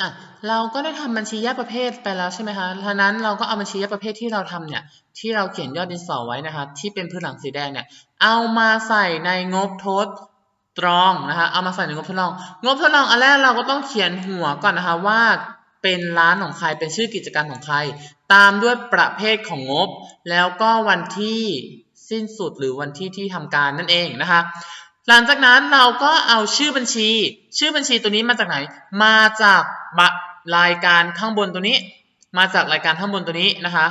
อะเราก็ได้ทำบัญชีแยกประเภทไปแล้วใช่ไหมคะฉะนั้นเราก็เอาบัญชีแยกประเภทที่เราทำเนี่ยที่เราเขียนยอดดินสอไว้นะคะที่เป็นพื้นหลังสีแดงเนี่ยเอามาใส่ในงบทดลองนะคะเอามาใส่ในงบทดลอง งบทดลองอันแรกเราก็ต้องเขียนหัวก่อนนะคะว่าเป็นร้านของใครเป็นชื่อกิจการของใคร ตามด้วยประเภทของงบ แล้วก็วันที่สิ้นสุดหรือวันที่ที่ทำการนั่นเองนะคะ หลังจากนั้นเราก็เอาชื่อบัญชี ชื่อบัญชีตัวนี้มาจากไหน มาจากรายการข้างบนตัวนี้ มาจากรายการข้างบนตัวนี้นะคะ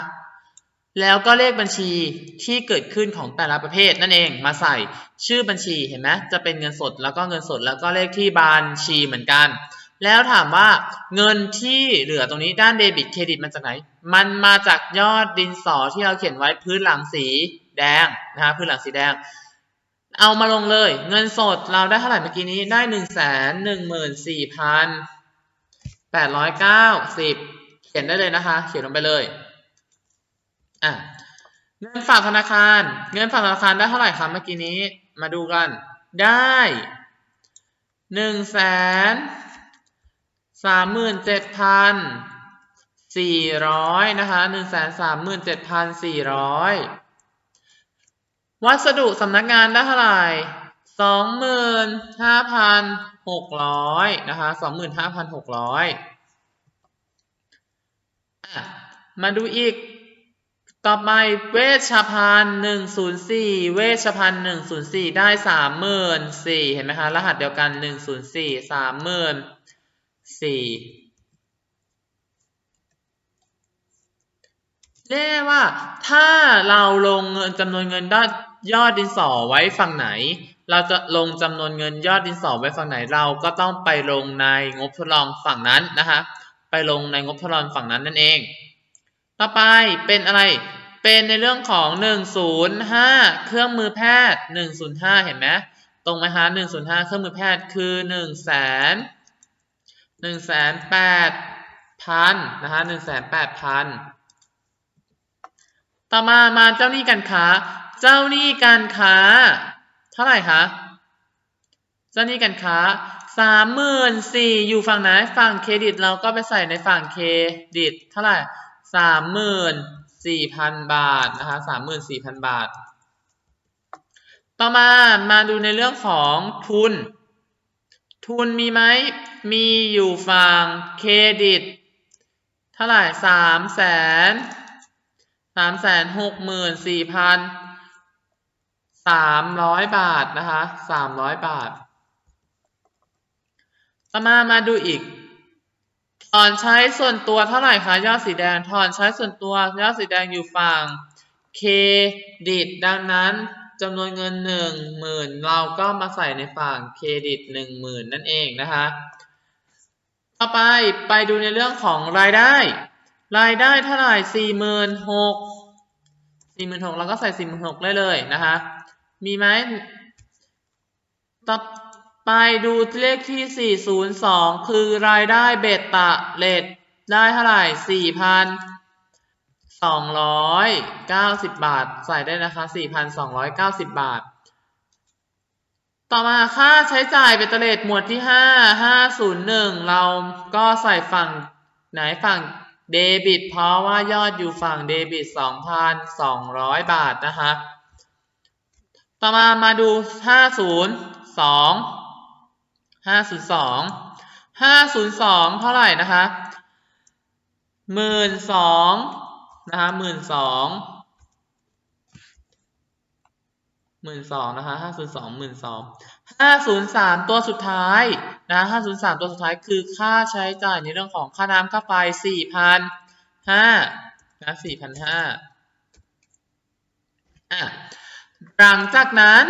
แล้วก็เลขบัญชีที่เกิดขึ้นของแต่ละประเภทนั่นเองมาใส่ชื่อบัญชีเห็นไหมจะเป็นเงินสดแล้วก็เงินสดแล้วก็เลขที่บัญชีเหมือนกัน แล้วถามว่าเงินที่เหลือตรงนี้ด้านเดบิตเครดิตมาจากไหน มันมาจากยอดดินสอที่เราเขียนไว้พื้นหลังสีแดงนะคะพื้นหลังสีแดง เอามาลงเลย เงินสดเราได้เท่าไหร่เมื่อกี้นี้ได้หนึ่งแสนหนึ่งหมื่นสี่พันแปดร้อยเก้าสิบเขียนได้เลยนะคะ เขียนลงไปเลยอะเงินฝากธนาคาร เงินฝากธนาคารได้เท่าไหร่คะเมื่อกี้นี้ มาดูกัน ได้หนึ่งแสนสามหมื่นเจ็ดพันสี่ร้อยนะคะหนึ่งแสนสามหมื่นเจ็ดพันสี่ร้อย วัสดุสำนักงานได้เท่าไหร่สองหมื่นห้าพันหกร้อยนะคะสองหมื่นห้าพันหกร้อยมาดูอีก ต่อไปเวชภัณฑ์หนึ่งศูนย์สี่เวชภัณฑ์หนึ่งศูนย์สี่ได้สามหมื่นสี่เห็นไหมคะ รหัสเดียวกันหนึ่งศูนย์สี่สามหมื่นสี่เรียกว่าถ้าเราลงเงินจำนวนเงินยอด ยอดดินสอไว้ฝั่งไหน เราจะลงจำนวนเงินยอดดินสอไว้ฝั่งไหน เราก็ต้องไปลงในงบทดลองฝั่งนั้นนะคะ ไปลงในงบทดลองฝั่งนั้นนั่นเอง ต่อไปเป็นอะไร เป็นในเรื่องของ 105 เครื่องมือแพทย์ 105 เห็นไหมตรงไหมคะ105 เครื่องมือแพทย์คือ1แสน1แสน8พันนะคะ1แสน8พันต่อมามาเจ้าหนี้การค้า เจ้าหนี้การค้า เท่าไหร่คะเจ้าหนี้การค้าสามหมื่นสี่อยู่ฝั่งไหนฝั่งเครดิตเราก็ไปใส่ในฝั่งเครดิต เท่าไหร่สามหมื่นสี่พันบาทนะคะสามหมื่นสี่พันบาท ต่อมามาดูในเรื่องของทุน ทุนมีไหมมีอยู่ฝั่งเครดิต เท่าไหร่สามแสนสามแสนหกหมื่นสี่พัน สามร้อยบาทนะคะสามร้อยบาท ต่อมามาดูอีก ถอนใช้ส่วนตัวเท่าไหร่คะยอดสีแดง ถอนใช้ส่วนตัวยอดสีแดงอยู่ฝั่งเครดิต ดังนั้นจำนวนเงินหนึ่งหมื่นเราก็มาใส่ในฝั่งเครดิตหนึ่งหมื่นนั่นเองนะคะ ต่อไปไปดูในเรื่องของรายได้ รายได้เท่าไหร่สี่หมื่นหกสี่หมื่นหกเราก็ใส่สี่หมื่นหกได้เลยนะคะ มีไหมต่อไปดูเลขที่สี่ศูนย์สองคือรายได้เบตตะเลทได้เท่าไหร่สี่พันสองร้อยเก้าสิบาท ใส่ได้นะคะสี่พันสองร้อยเก้าสิบาท ต่อมาค่าใช้จ่ายเบตเตอร์เลทหมวดที่ห้าห้าศูนย์หนึ่งเราก็ใส่ฝั่งไหนฝั่งเดบิตเพราะว่ายอดอยู่ฝั่งเดบิตสองพันสองร้อยบาทนะคะ ต่อมามาดูห้าศูนย์สองห้าศูนย์สองห้าศูนย์สองเท่าไหร่นะคะหมื่นสองนะคะหมื่นสองหมื่นสองนะคะห้าศูนย์สองหมื่นสองห้าศูนย์สามตัวสุดท้ายนะห้าศูนย์สามตัวสุดท้ายคือค่าใช้จ่ายในเรื่องของค่าน้ำค่าไฟสี่พันห้านะสี่พันห้าอะ หลังจากนั้น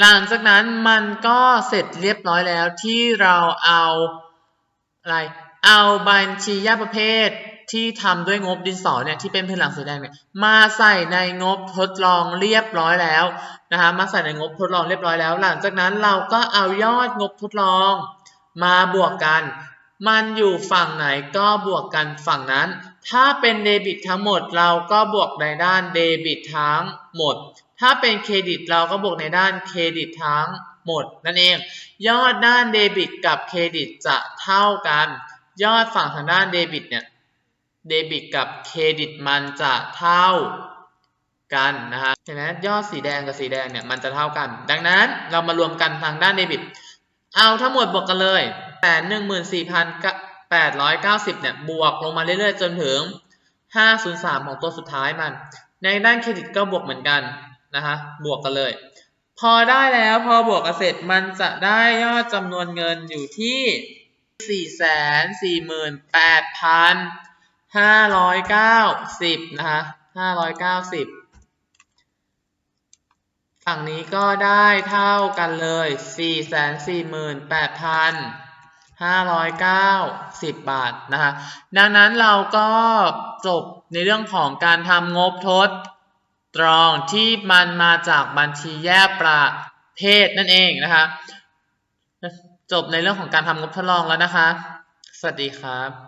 หลังจากนั้นมันก็เสร็จเรียบร้อยแล้วที่เราเอาอะไร เอาบัญชียาประเภทที่ทำด้วยงบดินสอเนี่ยที่เป็นพื้นหลังสีแดงเนี่ยมาใส่ในงบทดลองเรียบร้อยแล้วนะคะมาใส่ในงบทดลองเรียบร้อยแล้ว หลังจากนั้นเราก็เอายอดงบทดลองมาบวกกัน มันอยู่ฝั่งไหนก็บวกกันฝั่งนั้น ถ้าเป็นเดบิตทั้งหมดเราก็บวกในด้านเดบิตทั้งหมด ถ้าเป็นเครดิตเราก็บวกในด้านเครดิตทั้งหมดนั่นเอง ยอดด้านเดบิตกับเครดิตจะเท่ากัน ยอดฝั่งทางด้านเดบิตเนี่ยเดบิตกับเครดิตมันจะเท่ากันนะฮะเห็นไหมยอดสีแดงกับสีแดงเนี่ยมันจะเท่ากัน ดังนั้นเรามารวมกันทางด้านเดบิต เอาทั้งหมดบวกกันเลยแต่หนึ่งหมื่นสี่พัน แปดร้อยเก้าสิบเนี่ย บวกลงมาเรื่อยๆ จนถึงห้าศูนย์สามของตัวสุดท้ายมัน ในด้านเครดิตก็บวกเหมือนกันนะฮะ บวกกันเลย พอได้แล้วพอบวกกันเสร็จมันจะได้ยอดจำนวนเงินอยู่ที่สี่แสนสี่หมื่นแปดพันห้าร้อยเก้าสิบนะคะห้าร้อยเก้าสิบฝั่งนี้ก็ได้เท่ากันเลยสี่ แสนสี่หมื่นแปดพันห้าร้อยเก้าสิบบาทนะคะดังนั้นเราก็จบในเรื่องของการทำงบทดตรองที่มันมาจากบัญชีแยกประเภทนั่นเองนะคะจบในเรื่องของการทำงบทดลองแล้วนะคะ สวัสดีครับ